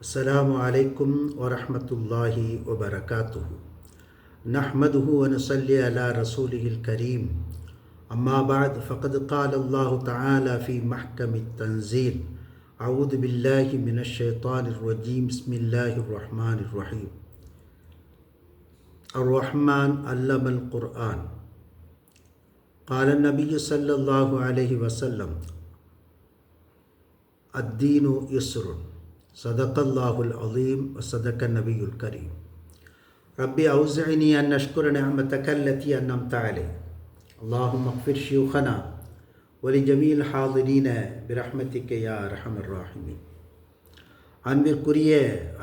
السلام عليكم ورحمة الله وبركاته. نحمده ونصلي على رسوله الكريم. أما بعد فقد قال الله تعالى في محكم التنزيل أعوذ بالله من الشيطان الرجيم. بسم الله الرحمن الرحيم. الرحمن علم القرآن. قال النبي صلى الله عليه وسلم الدين يسر. صدق الله العظيم وصدق النبي الكريم ربي أوزعني أن نشكر نعمتك التي أنعمت علي اللهم اغفر شيوخنا ولجميع الحاضرين برحمتك يا أرحم الراحمين அன்பிற்குரிய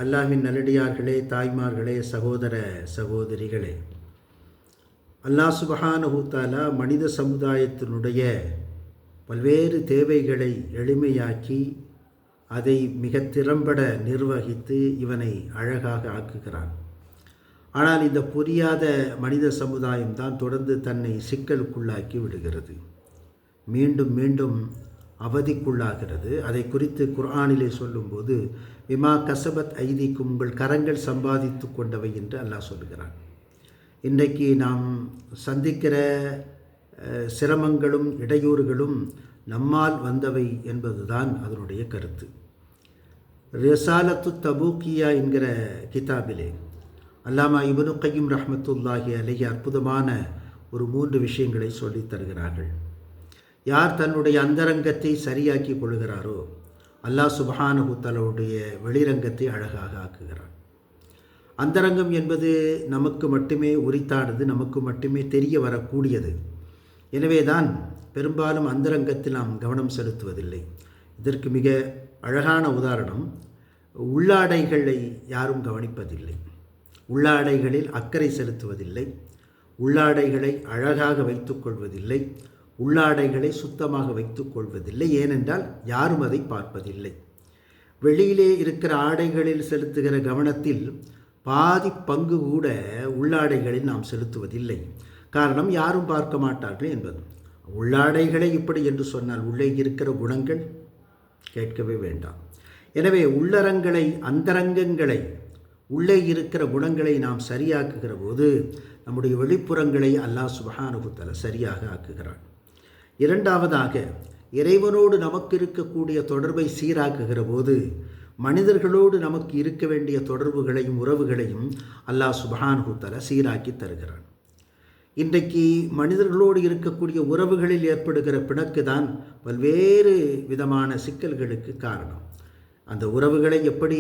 அல்லாஹ்வின் நல்லடியார்களே தாய்மார்களே சகோதர சகோதரிகளே அல்லாஹ் சுபஹானஹு தாலா மனித சமுதாயத்தினுடைய பல்வேறு தேவைகளை எளிமையாக்கி அதை மிக திறம்பட நிர்வகித்து இவனை அழகாக ஆக்குகிறான். ஆனால் இந்த புரியாத மனித சமுதாயம் தான் தொடர்ந்து தன்னை சிக்கலுக்குள்ளாக்கி விடுகிறது. மீண்டும் மீண்டும் அவதிக்குள்ளாகிறது. அதை குறித்து குர்ஆனிலே சொல்லும்போது விமா கசபத் ஐதிக்கும் உங்கள் கரங்கள் சம்பாதித்து கொண்டவை என்று அல்லாஹ் சொல்கிறான் இன்றைக்கு நாம் சந்திக்கிற சிரமங்களும் இடையூறுகளும் நம்மால் வந்தவை என்பதுதான் அதனுடைய கருத்து. ரிசாலத்து தபூக்கியா என்கிற கிதாபிலே அல்லாமா இபனு கையும் ரஹமத்துல்லாஹி அலைய அற்புதமான ஒரு மூன்று விஷயங்களை சொல்லித் தருகிறார்கள். யார் தன்னுடைய அந்தரங்கத்தை சரியாக்கி கொள்கிறாரோ அல்லாஹ் சுபஹானஹு தலவுடைய வெளிரங்கத்தை அழகாக ஆக்குகிறார் அந்தரங்கம் என்பது நமக்கு மட்டுமே உரித்தானது நமக்கு மட்டுமே தெரிய வரக்கூடியது. எனவே தான் பெரும்பாலும் அந்தரங்கத்தில் நாம் கவனம் செலுத்துவதில்லை. இதற்கு மிக அழகான உதாரணம் உள்ளாடைகளை யாரும் கவனிப்பதில்லை. உள்ளாடைகளில் அக்கறை செலுத்துவதில்லை. உள்ளாடைகளை அழகாக வைத்துக்கொள்வதில்லை உள்ளாடைகளை சுத்தமாக வைத்துக்கொள்வதில்லை ஏனென்றால் யாரும் அதை பார்ப்பதில்லை. வெளியிலே இருக்கிற ஆடைகளில் செலுத்துகிற கவனத்தில் பாதி பங்கு கூட உள்ளாடைகளில் நாம் செலுத்துவதில்லை. காரணம் யாரும் பார்க்க மாட்டார்கள் என்பது. உள்ளாடைகளை இப்படி என்று சொன்னால் உள்ளே இருக்கிற குணங்கள் கேட்கவே வேண்டாம். எனவே உள்ளரங்களை அந்தரங்கங்களை உள்ளே இருக்கிற குணங்களை நாம் சரியாக்குகிற போது நம்முடைய வெளிப்புறங்களை அல்லாஹ் சுபஹானுகுத்தல சரியாக ஆக்குகிறான். இரண்டாவதாக இறைவனோடு நமக்கு இருக்கக்கூடிய தொடர்பை சீராக்குகிற போது மனிதர்களோடு நமக்கு இருக்க வேண்டிய தொடர்புகளையும் உறவுகளையும் அல்லாஹ் சுபஹானுகுத்தல சீராக்கி தருகிறான். இன்றைக்கு மனிதர்களோடு இருக்கக்கூடிய உறவுகளில் ஏற்படுகிற பிணக்கு தான் பல்வேறு விதமான சிக்கல்களுக்கு காரணம். அந்த உறவுகளை எப்படி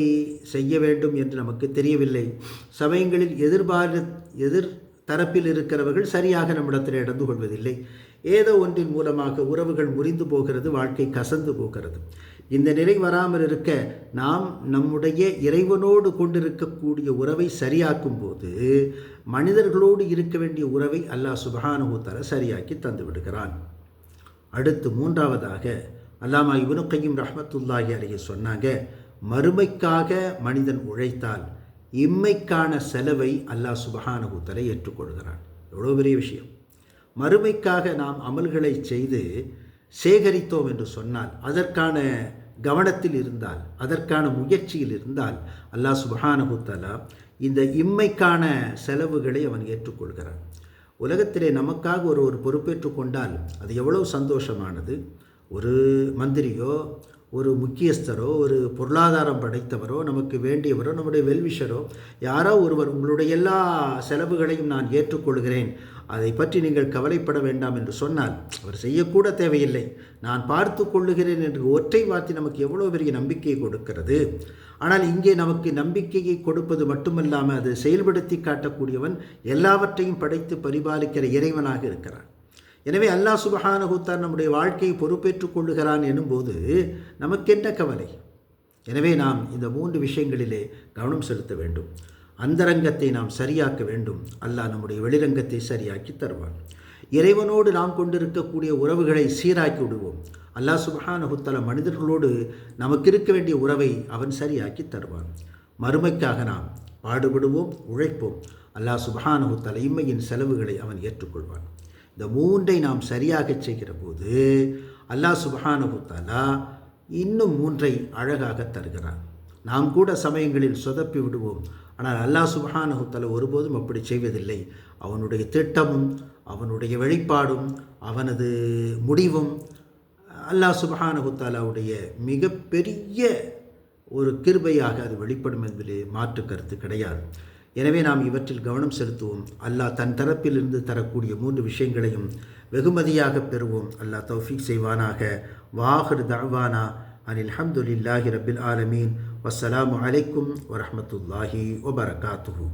செய்ய வேண்டும் என்று நமக்கு தெரியவில்லை. சமயங்களில் எதிர்பார எதிர் தரப்பில் இருக்கிறவர்கள் சரியாக நம்மிடத்தில் நடந்து கொள்வதில்லை. ஏதோ ஒன்றின் மூலமாக உறவுகள் முறிந்து போகிறது வாழ்க்கை கசந்து போகிறது. இந்த நிலை வராமல் இருக்க நாம் நம்முடைய இறைவனோடு கொண்டிருக்கக்கூடிய உறவை சரியாக்கும் போது மனிதர்களோடு இருக்க வேண்டிய உறவை அல்லாஹ் சுபஹானுத்தர சரியாக்கி தந்து விடுகிறான். அடுத்து மூன்றாவதாக அல்லாமா இவனு கையும் ரஹமத்துல்லாஹி அலைய சொன்னாங்க மறுமைக்காக மனிதன் உழைத்தால் இம்மைக்கான செலவை அல்லாஹ் சுபஹானுத்தரை ஏற்றுக்கொள்கிறான். எவ்வளோ பெரிய விஷயம். மறுமைக்காக நாம் அமல்களை செய்து சேகரித்தோம் என்று சொன்னால் அதற்கான கவனத்தில் இருந்தால் அதற்கான முயற்சியில் இருந்தால் அல்லாஹ் சுபஹானகுத்தலா இந்த இம்மைக்கான செலவுகளை அவன் ஏற்றுக்கொள்கிறான். உலகத்திலே நமக்காக ஒரு ஒரு பொறுப்பேற்று கொண்டால் அது எவ்வளவு சந்தோஷமானது? ஒரு மந்திரியோ ஒரு முக்கியஸ்தரோ ஒரு பொருளாதாரம் படைத்தவரோ நமக்கு வேண்டியவரோ நம்முடைய வெல்விஷரோ யாரோ ஒருவர் உங்களுடைய எல்லா செலவுகளையும் நான் ஏற்றுக்கொள்கிறேன். அதை பற்றி நீங்கள் கவலைப்பட வேண்டாம் என்று சொன்னால் அவர் செய்யக்கூட தேவையில்லை. நான் பார்த்து கொள்ளுகிறேன் என்று ஒற்றை வார்த்தை நமக்கு எவ்வளோ பெரிய நம்பிக்கையை கொடுக்கிறது. ஆனால் இங்கே நமக்கு நம்பிக்கையை கொடுப்பது மட்டுமல்லாமல் அது செயல்படுத்தி காட்டக்கூடியவன் எல்லாவற்றையும் படைத்து பரிபாலிக்கிற இறைவனாக இருக்கிறான். எனவே அல்லாஹ் சுபஹானகுத்தார் நம்முடைய வாழ்க்கையை பொறுப்பேற்றுக் கொள்ளுகிறான் எனும்போது நமக்கென்ன கவலை? எனவே நாம் இந்த மூன்று விஷயங்களிலே கவனம் செலுத்த வேண்டும். அந்தரங்கத்தை நாம் சரியாக்க வேண்டும். அல்லாஹ் நம்முடைய வெளிரங்கத்தை சரியாக்கி தருவான். இறைவனோடு நாம் கொண்டிருக்கக்கூடிய உறவுகளை சீராக்கி விடுவோம். அல்லாஹ் சுபஹானகுத்தல மனிதர்களோடு நமக்கு இருக்க வேண்டிய உறவை அவன் சரியாக்கி தருவான். மறுமைக்காக நாம் பாடுபடுவோம் உழைப்போம். அல்லாஹ் சுபஹானகுத்தல இம்மையின் செலவுகளை அவன் ஏற்றுக்கொள்வான். இந்த மூன்றை நாம் சரியாக செய்கிற போது அல்லாஹ் சுபஹானகுத்தாலா இன்னும் மூன்றை அழகாக தருகிறான். நாம் கூட சமயங்களில் சொதப்பி விடுவோம். ஆனால் அல்லாஹ் சுபஹானுத்தாலா ஒருபோதும் அப்படி செய்வதில்லை. அவனுடைய திட்டமும் அவனுடைய வெளிப்பாடும் அவனது முடிவும் அல்லாஹ் சுபஹானுத்தாலாவுடைய மிகப்பெரிய ஒரு கிருபையாக அது வெளிப்படும் என்பதிலே மாற்று கருத்து கிடையாது. எனவே நாம் இவற்றில் கவனம் செலுத்துவோம். அல்லாஹ் தன் தரப்பிலிருந்து தரக்கூடிய மூன்று விஷயங்களையும் வெகுமதியாக பெறுவோம். அல்லாஹ் தௌஃபீக் செய்வானாக. வாஹர் தவானா அனில் அஹமதுல்லாஹி ரபில் ஆலமீன். வசலாம் அலைக்கும் வரமத்துல்லாஹி வபரகாத்துஹூ.